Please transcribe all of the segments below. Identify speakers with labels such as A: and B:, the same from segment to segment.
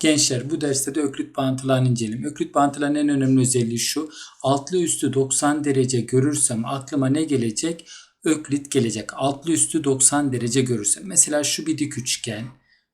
A: Gençler bu derste de öklit bağıntılarını inceleyelim. Öklit bağıntılarının en önemli özelliği şu. Altlı üstü 90 derece görürsem aklıma ne gelecek? Öklit gelecek. Altlı üstü 90 derece görürsem. Mesela şu bir dik üçgen.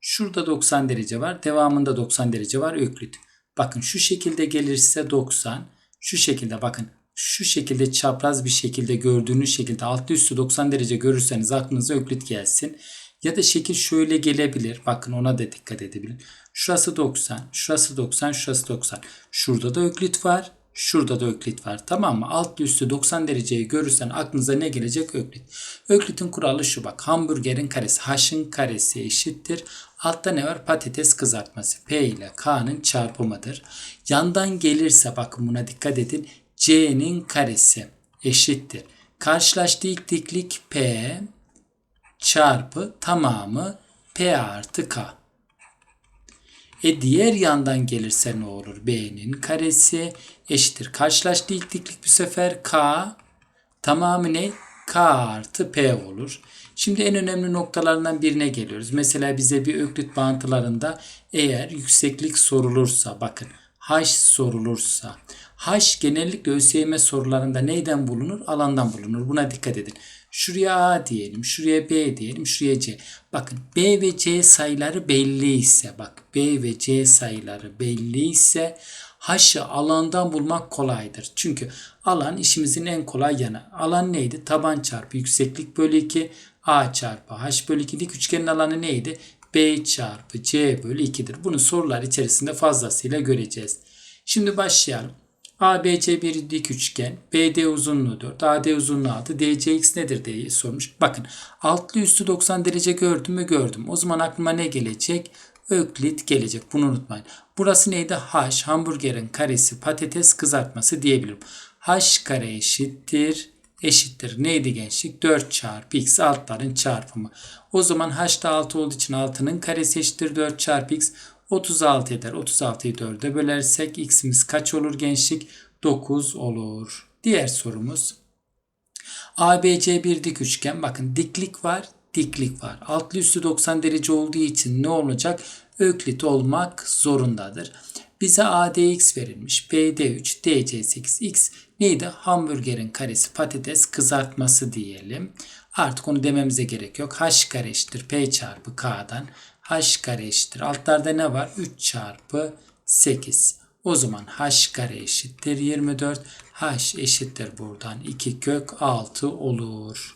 A: Şurada 90 derece var. Devamında 90 derece var. Öklit. Bakın şu şekilde gelirse 90. Şu şekilde bakın. Şu şekilde çapraz bir şekilde gördüğünüz şekilde altlı üstü 90 derece görürseniz aklınıza öklit gelsin. Ya da şekil şöyle gelebilir. Bakın ona da dikkat edebilin. Şurası 90, şurası 90, şurası 90. Şurada da öklit var. Şurada da öklit var. Tamam mı? Alt üstü 90 dereceyi görürsen aklınıza ne gelecek? Öklit. Öklit'in kuralı şu bak. Hamburgerin karesi h'ın karesi eşittir. Altta ne var? Patates kızartması. P ile K'nın çarpımıdır. Yandan gelirse bakın buna dikkat edin. C'nin karesi eşittir. Karşılaştığı diklik P çarpı tamamı P artı K. E diğer yandan gelirse ne olur? B'nin karesi eşittir. Karşılaştığı ilk diklik bu sefer K tamamı ne? K artı P olur. Şimdi en önemli noktalarından birine geliyoruz. Mesela bize bir öklit bağıntılarında eğer yükseklik sorulursa bakın H sorulursa H genellikle ÖSYM sorularında neyden bulunur? Alandan bulunur. Buna dikkat edin. Şuraya A diyelim, şuraya B diyelim, şuraya C. Bakın B ve C sayıları belli ise, bak B ve C sayıları belli ise H'ı alandan bulmak kolaydır. Çünkü alan işimizin en kolay yanı. Alan neydi? Taban çarpı yükseklik bölü 2 A çarpı H bölü 2 dik üçgenin alanı neydi? B çarpı C bölü 2'dir. Bunu sorular içerisinde fazlasıyla göreceğiz. Şimdi başlayalım. ABC bir dik üçgen. BD uzunluğu 4. AD uzunluğu 6. DCX nedir diye sormuş. Bakın altlı üstü 90 derece gördüm mü gördüm. O zaman aklıma ne gelecek? Öklit gelecek. Bunu unutmayın. Burası neydi? H. Hamburgerin karesi patates kızartması diyebilirim. H kare eşittir. Eşittir. Neydi gençlik? 4 çarpı x altların çarpımı. O zaman h da 6 olduğu için 6'nın karesi eşittir 4 çarpı x. 36 eder. 36'yı 4'e bölersek x'imiz kaç olur gençlik? 9 olur. Diğer sorumuz. ABC bir dik üçgen. Bakın diklik var, diklik var. Altlı üstü 90 derece olduğu için ne olacak? Öklit olmak zorundadır. Bize ADX verilmiş. BD3, DC8, X neydi? Hamburgerin karesi patates kızartması diyelim. Artık onu dememize gerek yok. H kare eşittir P çarpı K'dan h kare eşittir. Altlarda ne var? 3 çarpı 8. O zaman h kare eşittir 24. h eşittir buradan 2 kök 6 olur.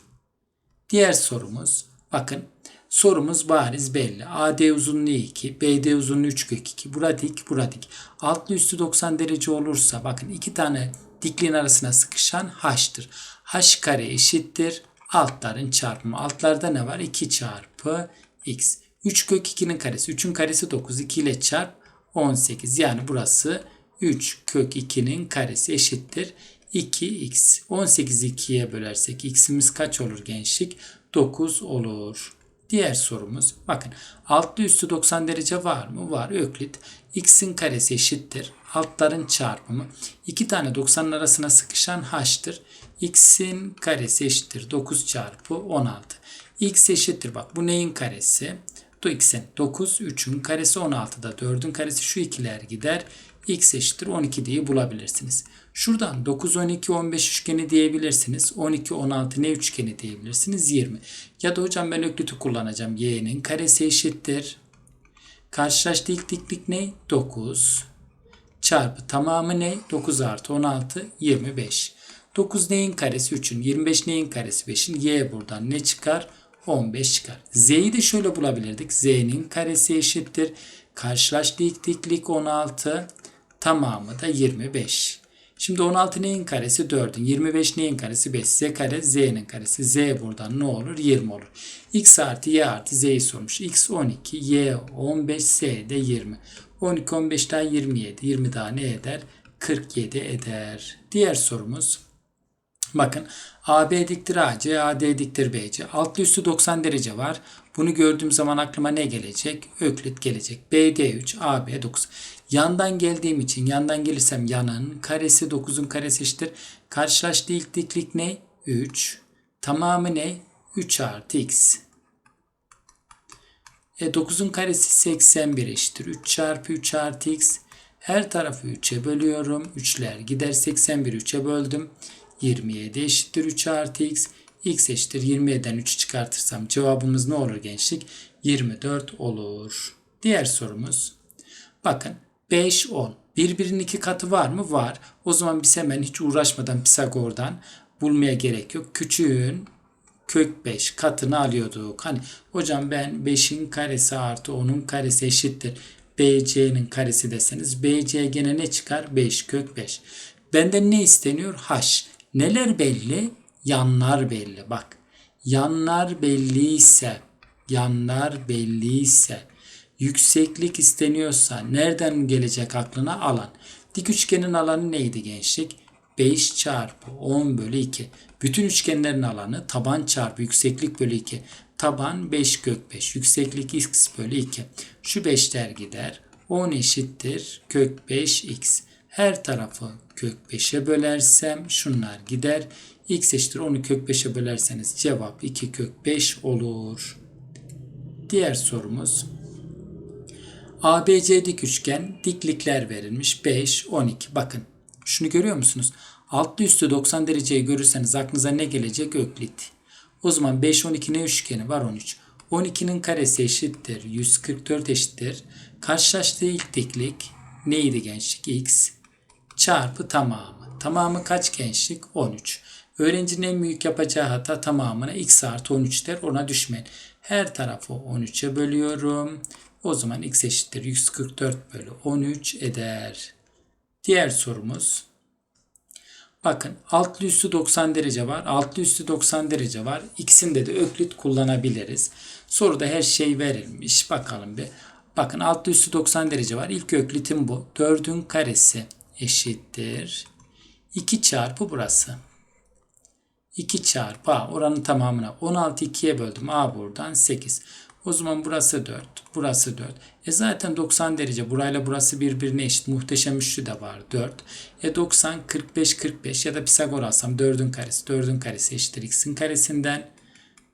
A: Diğer sorumuz bakın sorumuz bariz belli. AD uzunluğu 2, BD uzunluğu 3 kök 2. Bura dik, bura dik. Altlı üstü 90 derece olursa bakın iki tane dikliğin arasına sıkışan h'tır. h kare eşittir altların çarpımı. Altlarda ne var? 2 çarpı x. 3 kök 2'nin karesi. 3'ün karesi 9. 2 ile çarp 18. Yani burası 3 kök 2'nin karesi eşittir. 2x. 18'i 2'ye bölersek x'imiz kaç olur gençlik? 9 olur. Diğer sorumuz bakın altlı üstü 90 derece var mı? Var. Öklit x'in karesi eşittir. Altların çarpımı. 2 tane 90'ın arasına sıkışan h'tır. x'in karesi eşittir. 9 çarpı 16. x eşittir bak bu neyin karesi? X'in 9, 3'ün karesi 16'da 4'ün karesi şu ikiler gider. x eşittir 12 diye bulabilirsiniz. Şuradan 9, 12, 15 üçgeni diyebilirsiniz. 12, 16 ne üçgeni diyebilirsiniz? 20. Ya da hocam ben öklütü kullanacağım. y'nin karesi eşittir. Karşılaştığı ilk diklik ne? 9. Çarpı tamamı ne? 9 artı 16, 25. 9 neyin karesi? 3'ün. 25 neyin karesi? 5'in. Y buradan ne çıkar? 15 çıkar. Z'yi de şöyle bulabilirdik. Z'nin karesi eşittir. Karşılaştığı ilk diklik 16. Tamamı da 25. Şimdi 16 neyin karesi? 4'ün. 25 neyin karesi? 5. Z kare Z'nin karesi. Z buradan ne olur? 20 olur. X artı Y artı Z'yi sormuş. X 12, Y 15, Z de 20. 12, 15 daha 27. 20 daha ne eder? 47 eder. Diğer sorumuz. Bakın AB diktir AC, AD diktir BC. Altlı üstü 90 derece var. Bunu gördüğüm zaman aklıma ne gelecek? Öklit gelecek. BD 3, AB 9. Yandan geldiğim için yandan gelirsem yanın karesi 9'un karesi eşittir. Karşılaştığı ilk diklik ne? 3. Tamamı ne? 3 artı x. E 9'un karesi 81 eşittir. 3 çarpı 3 artı x. Her tarafı 3'e bölüyorum. 3'ler gider 81 3'e böldüm. 27 eşittir 3 artı x. x eşittir 27'den 3'ü çıkartırsam cevabımız ne olur gençlik? 24 olur. Diğer sorumuz. Bakın 5, 10. Birbirinin iki katı var mı? Var. O zaman biz hemen hiç uğraşmadan Pisagor'dan bulmaya gerek yok. Küçüğün kök 5 katını alıyorduk. Hani hocam ben 5'in karesi artı 10'un karesi eşittir. BC'nin karesi deseniz BC gene ne çıkar? 5 kök 5. Benden ne isteniyor? H. Neler belli? Yanlar belli. Bak. Yanlar belliyse yanlar belliyse yükseklik isteniyorsa nereden gelecek aklına alan? Dik üçgenin alanı neydi gençlik? 5 çarpı 10 bölü 2. Bütün üçgenlerin alanı taban çarpı yükseklik bölü 2. Taban 5 kök 5. Yükseklik x bölü 2. Şu 5'ler gider. 10 eşittir kök 5x. Her tarafı kök 5'e bölersem şunlar gider. x eşittir 10'u kök 5'e bölerseniz cevap 2 kök 5 olur. Diğer sorumuz. ABC dik üçgen diklikler verilmiş 5, 12. Bakın şunu görüyor musunuz? Altlı üstü 90 dereceyi görürseniz aklınıza ne gelecek? Öklit. O zaman 5, 12 ne üçgeni var? 13. 12'nin karesi eşittir. 144 eşittir. Karşılaştığı ilk diklik neydi gençlik? X çarpı tamamı. Tamamı kaç gençlik? 13. Öğrencinin en büyük yapacağı hata tamamına x artı 13 der. Ona düşmeyin. Her tarafı 13'e bölüyorum. O zaman x eşittir 144 bölü 13 eder. Diğer sorumuz. Bakın altlı üstü 90 derece var. Altlı üstü 90 derece var. İkisinde de öklit kullanabiliriz. Soruda her şey verilmiş. Bakalım bir. Bakın altlı üstü 90 derece var. İlk öklitim bu. 4'ün karesi eşittir. 2 çarpı burası. 2 çarpı A oranın tamamına 16 2'ye böldüm. A buradan 8. O zaman burası 4. Burası 4. E zaten 90 derece. Burayla burası birbirine eşit. Muhteşem üçlü de var. 4. E 90, 45, 45 ya da Pisagor alsam 4'ün karesi. 4'ün karesi eşittir x'in karesinden.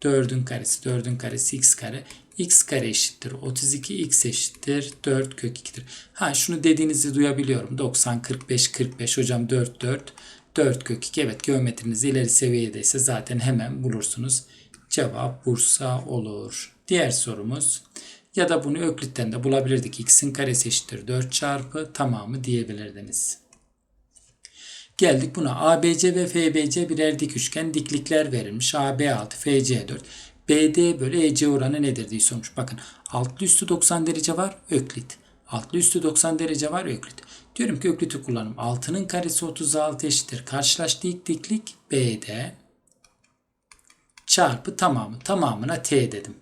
A: 4'ün karesi, 4'ün karesi x kare. X kare eşittir 32, x eşittir 4 kök 2'dir. Ha şunu dediğinizi duyabiliyorum. 90, 45, 45 hocam 4, 4. 4 kök 2. Evet geometriniz ileri seviyedeyse zaten hemen bulursunuz. Cevap Bursa olur. Diğer sorumuz ya da bunu Öklit'ten de bulabilirdik. X'in karesi eşittir 4 çarpı tamamı diyebilirdiniz. Geldik buna. ABC ve FBC birer dik üçgen diklikler verilmiş. AB 6, FC 4. BD bölü EC oranı nedir diye sormuş. Bakın altlı üstü 90 derece var Öklit. Altlı üstü 90 derece var Öklit. Diyorum ki Öklit'i kullanım. 6'nın karesi 36 eşittir. Karşılaştığı ilk diklik BD çarpı tamamı. Tamamına T dedim.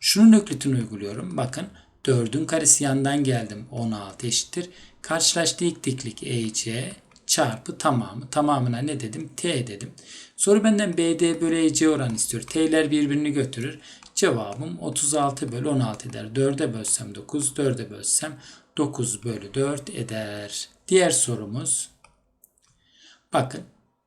A: Şunun öklitini uyguluyorum. Bakın 4'ün karesi yandan geldim. 16 eşittir. Karşılaştığı ilk diklik EC çarpı tamamı. Tamamına ne dedim? T dedim. Soru benden BD bölü EC oranı istiyor. T'ler birbirini götürür. Cevabım 36 bölü 16 eder. 4'e bölsem 9, 4'e bölsem 9 bölü 4 eder. Diğer sorumuz. Bakın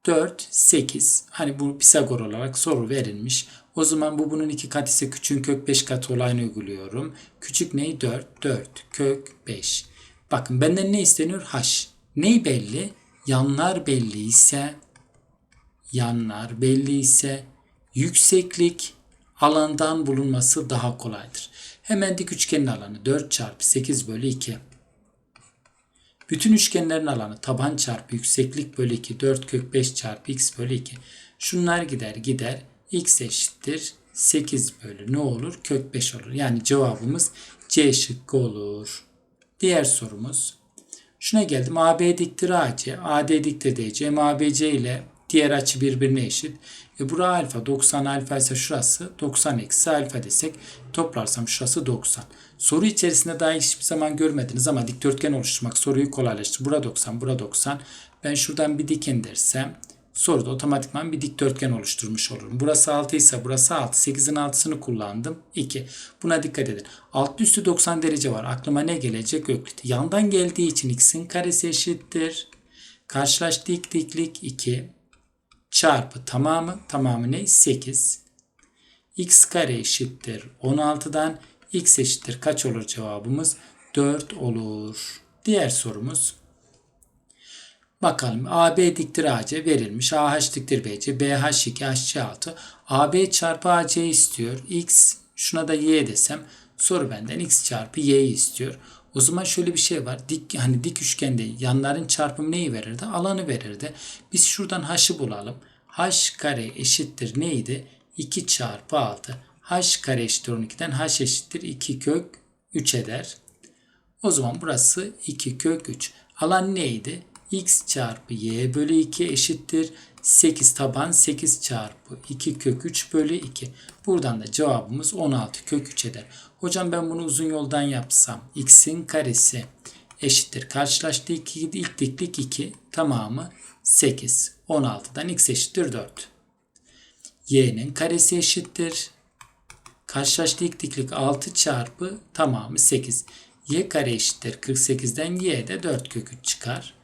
A: 4, 8. Hani bu Pisagor olarak soru verilmiş. O zaman bu bunun iki kat ise küçüğün kök 5 katı olayını uyguluyorum. Küçük ney? 4. 4 kök 5. Bakın benden ne isteniyor? H. Ney belli? Yanlar belli ise yanlar belli ise yükseklik alandan bulunması daha kolaydır. Hemen dik üçgenin alanı 4 çarpı 8 bölü 2. Bütün üçgenlerin alanı taban çarpı yükseklik bölü 2 4 kök 5 çarpı x bölü 2. Şunlar gider gider x eşittir 8 bölü ne olur? Kök 5 olur. Yani cevabımız C şıkkı olur. Diğer sorumuz. Şuna geldim. AB diktir AC. AD diktir DC. MABC ile diğer açı birbirine eşit. E bura alfa 90 alfa ise şurası 90 eksi alfa desek toplarsam şurası 90. Soru içerisinde daha hiçbir zaman görmediniz ama dikdörtgen oluşturmak soruyu kolaylaştırır. Bura 90, bura 90. Ben şuradan bir dikin dersem soruda otomatikman bir dikdörtgen oluşturmuş olurum. Burası 6 ise burası 6. 8'in 6'sını kullandım. 2. Buna dikkat edin. Alt üstü 90 derece var. Aklıma ne gelecek? Öklit. Yandan geldiği için x'in karesi eşittir. Karşılaştığı ilk diklik 2 çarpı tamamı tamamı ne? 8. x kare eşittir 16'dan x eşittir kaç olur cevabımız? 4 olur. Diğer sorumuz. Bakalım AB diktir AC verilmiş. AH diktir BC. BH2 HC6. AB çarpı AC istiyor. X şuna da Y desem soru benden X çarpı Y istiyor. O zaman şöyle bir şey var. Dik hani dik üçgende yanların çarpımı neyi verirdi? Alanı verirdi. Biz şuradan h'ı bulalım. h kare eşittir neydi? 2 çarpı 6. h kare eşittir 12'den h eşittir 2 kök 3 eder. O zaman burası 2 kök 3. Alan neydi? X çarpı y bölü 2 eşittir 8 taban 8 çarpı 2 kök 3 bölü 2. Buradan da cevabımız 16 kök 3 eder. Hocam ben bunu uzun yoldan yapsam x'in karesi eşittir. Karşılaştığı iki, ilk diklik 2 tamamı 8. 16'dan x eşittir 4. y'nin karesi eşittir. Karşılaştığı ilk diklik 6 çarpı tamamı 8. y kare eşittir 48'den y de 4 kök 3 çıkar.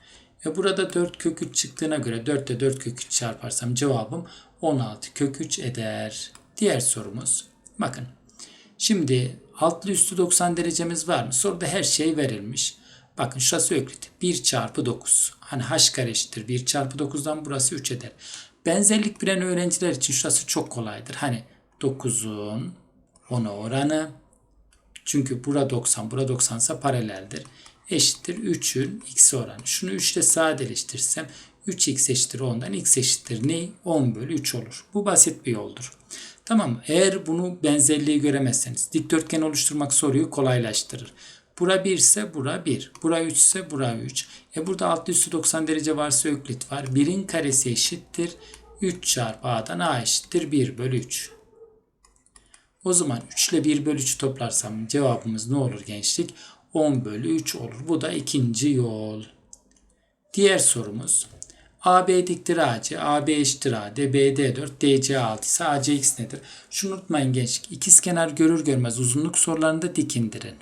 A: E burada 4 kök 3 çıktığına göre 4 ile 4 kök 3 çarparsam cevabım 16 kök 3 eder. Diğer sorumuz. Bakın. Şimdi altlı üstü 90 derecemiz var mı? Soruda her şey verilmiş. Bakın şurası öklit. 1 çarpı 9. Hani h kare eşittir. 1 çarpı 9'dan burası 3 eder. Benzerlik bilen öğrenciler için şurası çok kolaydır. Hani 9'un 10'a oranı. Çünkü bura 90, bura 90 ise paraleldir eşittir 3'ün x oranı. Şunu 3 ile sadeleştirsem 3x eşittir 10'dan x eşittir ne? 10 bölü 3 olur. Bu basit bir yoldur. Tamam mı? Eğer bunu benzerliği göremezseniz dikdörtgen oluşturmak soruyu kolaylaştırır. Bura 1 ise bura 1. Bura 3 ise bura 3. E burada altı üstü 90 derece varsa öklit var. 1'in karesi eşittir. 3 çarpı a'dan a eşittir 1 bölü 3. O zaman 3 ile 1 bölü 3 toplarsam cevabımız ne olur gençlik? 10 bölü 3 olur. Bu da ikinci yol. Diğer sorumuz. AB diktir AC, AB eşittir AD, BD 4, DC 6 ise ACX nedir? Şunu unutmayın gençlik. İkizkenar görür görmez uzunluk sorularında dik indirin.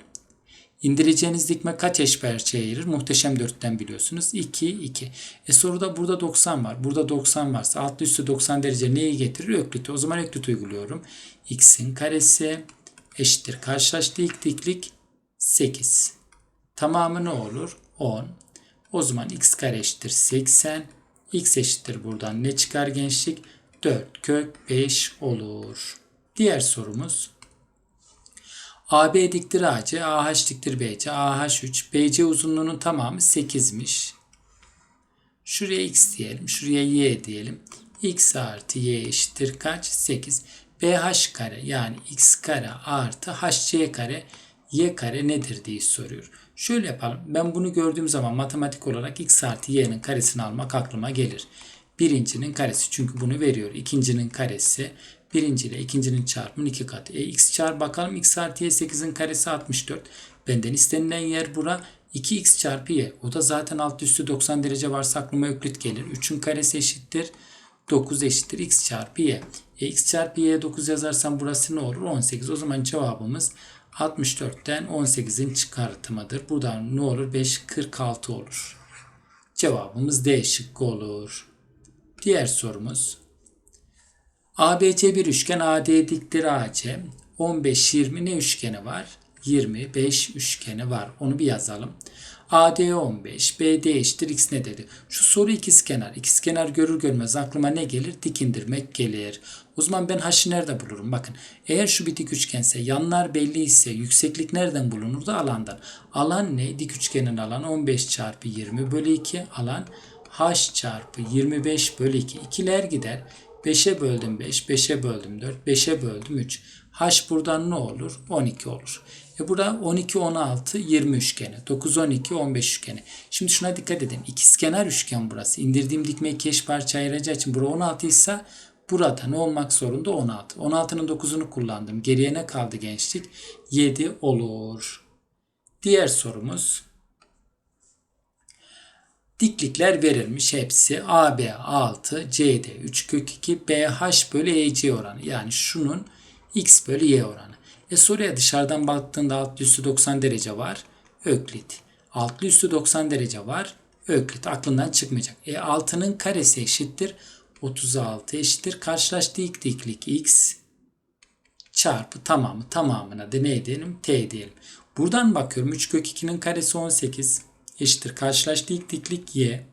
A: İndireceğiniz dikme kaç eşparçaya ayırır? Muhteşem 4'ten biliyorsunuz. 2, 2. E soruda burada 90 var. Burada 90 varsa altlı üstü 90 derece neyi getirir? Öklit'i. O zaman öklit uyguluyorum. X'in karesi eşittir. Karşılaştığı ilk diklik 8. Tamamı ne olur? 10. O zaman x kare eşittir 80. x eşittir buradan ne çıkar gençlik? 4 kök 5 olur. Diğer sorumuz. AB diktir AC, AH diktir BC, AH 3, BC uzunluğunun tamamı 8'miş. Şuraya x diyelim, şuraya y diyelim. x artı y eşittir kaç? 8. BH kare yani x kare artı hc kare y kare nedir diye soruyor. Şöyle yapalım. Ben bunu gördüğüm zaman matematik olarak x artı y'nin karesini almak aklıma gelir. Birincinin karesi çünkü bunu veriyor. İkincinin karesi birinci ile ikincinin çarpımının iki katı. E, x çarp bakalım x artı y 8'in karesi 64. Benden istenilen yer bura 2x çarpı y. O da zaten alt üstü 90 derece varsa aklıma öklit gelir. 3'ün karesi eşittir. 9 eşittir x çarpı y. E, x çarpı y 9 yazarsam burası ne olur? 18. O zaman cevabımız 64'ten 18'in çıkartımıdır. Buradan ne olur? 5, 46 olur. Cevabımız D şıkkı olur. Diğer sorumuz. ABC bir üçgen AD diktir AC. 15, 20 ne üçgeni var? 25 üçgeni var. Onu bir yazalım. AD 15, BD eşittir x ne dedi? Şu soru ikizkenar. İkizkenar görür görmez aklıma ne gelir? Dik indirmek gelir. O zaman ben h'ı nerede bulurum? Bakın eğer şu bir dik üçgense yanlar belli ise yükseklik nereden bulunur da alandan. Alan ne? Dik üçgenin alanı 15 çarpı 20 bölü 2 alan h çarpı 25 bölü 2. İkiler gider. 5'e böldüm 5, 5'e böldüm 4, 5'e böldüm 3. H buradan ne olur? 12 olur. E burada 12, 16, 20 üçgeni. 9, 12, 15 üçgeni. Şimdi şuna dikkat edin. İkizkenar üçgen burası. İndirdiğim dikme iki eş parça ayıracağı için bura 16 ise burada ne olmak zorunda? 16. 16'nın 9'unu kullandım. Geriye ne kaldı gençlik? 7 olur. Diğer sorumuz. Diklikler verilmiş hepsi. AB 6, CD 3 kök 2, BH bölü EC oranı. Yani şunun x bölü y oranı. E soruya dışarıdan baktığında altlı üstü 90 derece var. Öklit. Altlı üstü 90 derece var. Öklit. Aklından çıkmayacak. E 6'nın karesi eşittir. 36 eşittir. Karşılaştığı ilk diklik x çarpı tamamı tamamına da ne diyelim? T diyelim. Buradan bakıyorum 3 kök 2'nin karesi 18 eşittir. Karşılaştığı ilk diklik y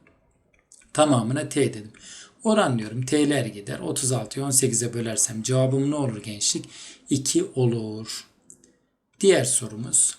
A: tamamına t dedim. Oranlıyorum. T'ler gider. 36'yı 18'e bölersem cevabım ne olur gençlik? 2 olur. Diğer sorumuz.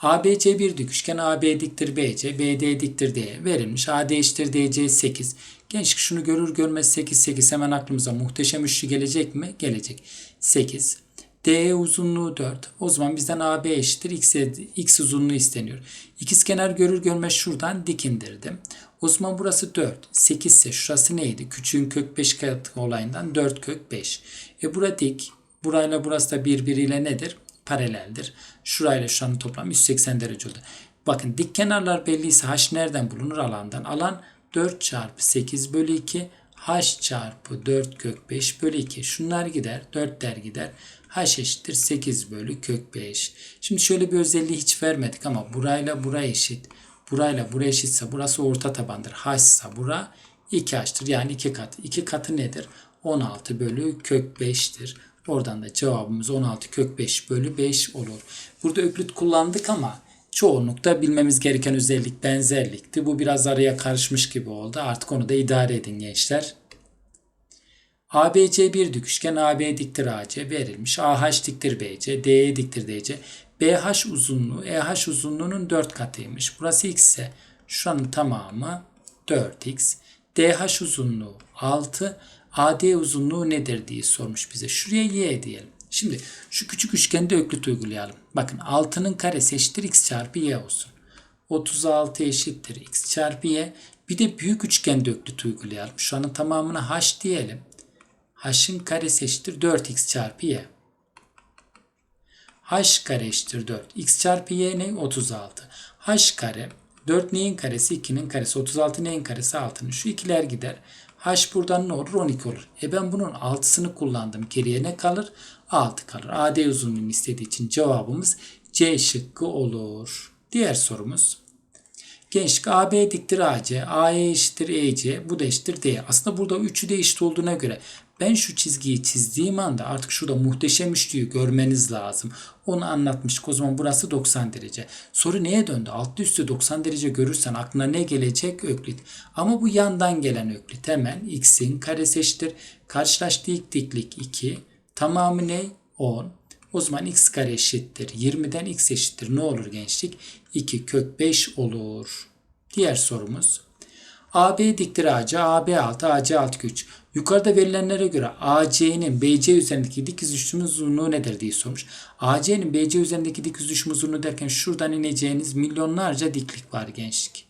A: ABC bir dik üçgen AB diktir BC, BD diktir D verilmiş. AD eşittir DC 8. Gençlik şunu görür görmez 8 8 hemen aklımıza muhteşem üçlü gelecek mi? Gelecek. 8. DE uzunluğu 4. O zaman bizden AB eşittir x, x uzunluğu isteniyor. İkizkenar görür görmez şuradan dik indirdim. O zaman burası 4. 8 ise şurası neydi? Küçüğün kök 5 katı olayından 4 kök 5. E bura dik. Burayla burası da birbiriyle nedir? Paraleldir. Şurayla şuranın toplamı 180 derece oldu. Bakın dik kenarlar belliyse h nereden bulunur? Alandan. Alan 4 çarpı 8 bölü 2 h çarpı 4 kök 5 bölü 2. Şunlar gider. 4 der gider. h eşittir 8 bölü kök 5. Şimdi şöyle bir özelliği hiç vermedik ama burayla bura eşit. Burayla bura eşitse burası orta tabandır. h ise bura 2h'tır. Yani 2 katı. 2 katı nedir? 16 bölü kök 5'tir. Oradan da cevabımız 16 kök 5 bölü 5 olur. Burada öklit kullandık ama çoğunlukta bilmemiz gereken özellik benzerlikti. Bu biraz araya karışmış gibi oldu. Artık onu da idare edin gençler. ABC bir dik üçgen AB diktir AC verilmiş. AH diktir BC, DE diktir DC. BH uzunluğu EH uzunluğunun 4 katıymış. Burası x ise şuranın tamamı 4x. DH uzunluğu 6. AD uzunluğu nedir diye sormuş bize. Şuraya y diyelim. Şimdi şu küçük üçgende öklit uygulayalım. Bakın 6'nın karesi eşittir x çarpı y olsun. 36 eşittir x çarpı y. Bir de büyük üçgende öklit uygulayalım. Şu anın tamamına h diyelim. h'ın karesi eşittir 4x çarpı y. h kare eşittir 4. x çarpı y ne? 36. h kare 4 neyin karesi? 2'nin karesi. 36 neyin karesi? 6'nın. Şu ikiler gider. H buradan ne olur? 12 olur. E ben bunun 6'sını kullandım. Geriye ne kalır? 6 kalır. AD uzunluğunu istediği için cevabımız C şıkkı olur. Diğer sorumuz. Gençlik AB diktir AC, AE eşittir EC, bu da eşittir D. Aslında burada üçü de eşit olduğuna göre ben şu çizgiyi çizdiğim anda artık şurada muhteşem üçlüyü görmeniz lazım. Onu anlatmıştık. O zaman burası 90 derece. Soru neye döndü? Altlı üstü 90 derece görürsen aklına ne gelecek? Öklit. Ama bu yandan gelen öklit. Hemen x'in karesi eşittir. Karşılaştığı diklik 2. Tamamı ne? 10. O zaman x kare eşittir. 20'den x eşittir. Ne olur gençlik? 2 kök 5 olur. Diğer sorumuz. AB diktir AC, AB 6, AC 6 3. Yukarıda verilenlere göre AC'nin BC üzerindeki dik düşümün uzunluğu nedir diye sormuş. AC'nin BC üzerindeki dik düşüm uzunluğu derken şuradan ineceğiniz milyonlarca diklik var gençlik.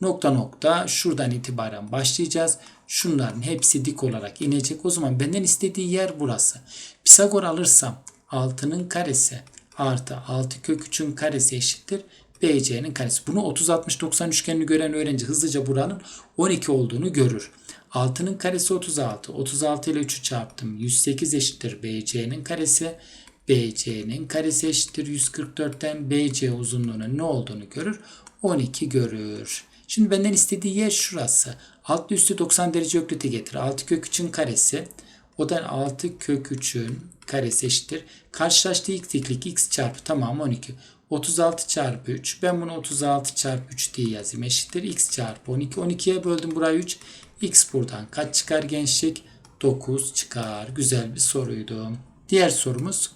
A: Nokta nokta şuradan itibaren başlayacağız. Şunların hepsi dik olarak inecek. O zaman benden istediği yer burası. Pisagor alırsam 6'nın karesi artı 6 kök 3'ün karesi eşittir. BC'nin karesi. Bunu 30-60-90 üçgenini gören öğrenci hızlıca buranın 12 olduğunu görür. 6'nın karesi 36. 36 ile 3'ü çarptım. 108 eşittir BC'nin karesi. BC'nin karesi eşittir 144'ten BC uzunluğunun ne olduğunu görür. 12 görür. Şimdi benden istediği yer şurası. Alt üstü 90 derece ökliti getir. 6 kök 3'ün karesi. O da 6 kök 3'ün karesi eşittir. Karşılaştığı ilk diklik x çarpı tamam 12. 36 çarpı 3. Ben bunu 36 çarpı 3 diye yazayım. Eşittir x çarpı 12. 12'ye böldüm burayı 3. X buradan kaç çıkar gençlik? 9 çıkar. Güzel bir soruydu. Diğer sorumuz.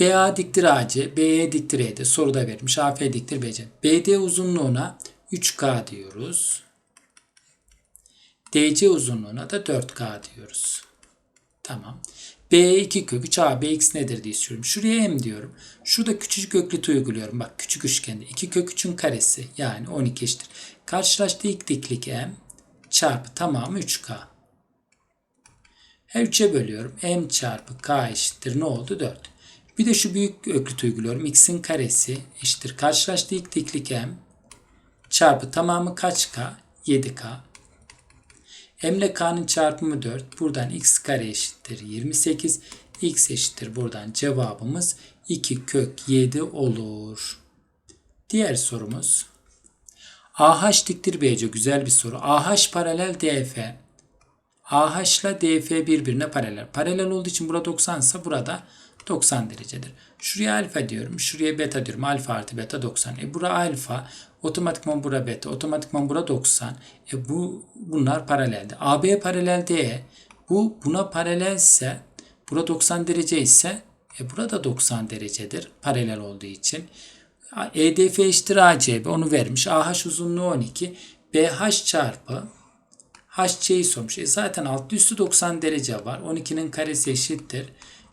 A: BA diktir AC, BE diktir ED soruda vermiş. AF diktir BC. BD uzunluğuna 3K diyoruz. DC uzunluğuna da 4K diyoruz. Tamam. B2 kök 3 AB x nedir diye istiyorum. Şuraya m diyorum. Şurada küçücük öklit uyguluyorum. Bak küçük üçgende 2 kök 3'ün karesi yani 12 eşittir. Karşılaştığı ilk diklik m çarpı tamamı 3k. Her 3'e bölüyorum. m çarpı k eşittir ne oldu? 4. Bir de şu büyük öklit uyguluyorum. x'in karesi eşittir. Karşılaştığı ilk diklik m çarpı tamamı kaç k? 7k. M ile K'nın çarpımı 4. Buradan x kare eşittir 28. X eşittir buradan cevabımız 2 kök 7 olur. Diğer sorumuz. AH diktir BC güzel bir soru. AH paralel DF. AH ile DF birbirine paralel. Paralel olduğu için burada 90 ise burada 90 derecedir. Şuraya alfa diyorum. Şuraya beta diyorum. Alfa artı beta 90. E bura alfa. Otomatikman bura beta. Otomatikman bura 90. E bu bunlar paraleldi. AB paralel D. Bu buna paralelse bura 90 derece ise e burada 90 derecedir. Paralel olduğu için. EDF eşittir ACB onu vermiş. AH uzunluğu 12. BH çarpı HC'yi sormuş. E zaten altı üstü 90 derece var. 12'nin karesi eşittir.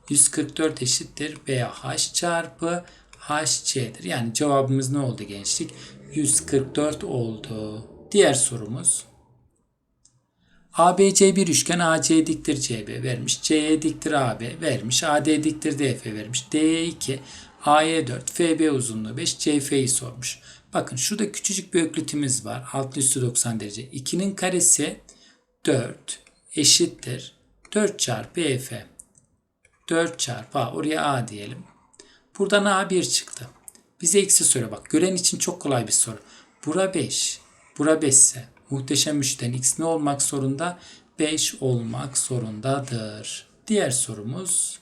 A: 144 eşittir. BH çarpı HC'dir. Yani cevabımız ne oldu gençlik? 144 oldu. Diğer sorumuz. ABC bir üçgen AC diktir CB vermiş. CE diktir AB vermiş. AD diktir DF vermiş. DE 2, AE 4, FB uzunluğu 5, CF'yi sormuş. Bakın şurada küçücük bir öklitimiz var. Altlı üstü 90 derece. 2'nin karesi 4 eşittir. 4 çarpı EF. 4 çarpı A. Oraya A diyelim. Buradan A 1 çıktı. Bize eksi soru bak. Gören için çok kolay bir soru. Bura 5. Bura 5 ise muhteşem üçten x ne olmak zorunda? 5 olmak zorundadır. Diğer sorumuz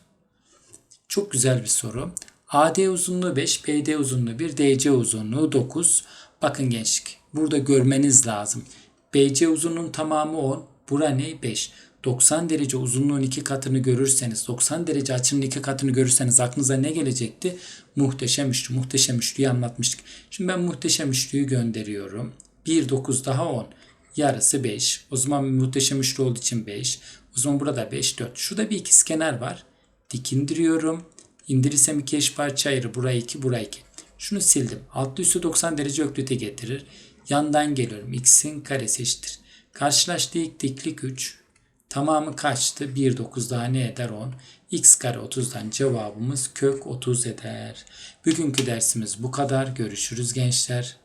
A: çok güzel bir soru. AD uzunluğu 5, PD uzunluğu 1, DC uzunluğu 9. Bakın gençlik. Burada görmeniz lazım. BC uzunluğun tamamı 10. Bura ne? 5. 90 derece uzunluğun iki katını görürseniz, 90 derece açının iki katını görürseniz aklınıza ne gelecekti? Muhteşem üçlü. Muhteşem üçlüyü anlatmıştık. Şimdi ben muhteşem üçlüyü gönderiyorum. 1, 9 daha 10. Yarısı 5. O zaman muhteşem üçlü olduğu için 5. O zaman burada 5, 4. Şurada bir ikizkenar var. Dikindiriyorum. İndirirsem iki eş parça ayırır. Buraya 2, buraya 2. Şunu sildim. Altlı üstü 90 derece öklüte getirir. Yandan geliyorum. X'in karesi eşittir. Karşılaştığı ilk diklik 3. Tamamı kaçtı? 1, 9 daha ne eder 10? X kare 30'dan cevabımız kök 30 eder. Bugünkü dersimiz bu kadar. Görüşürüz gençler.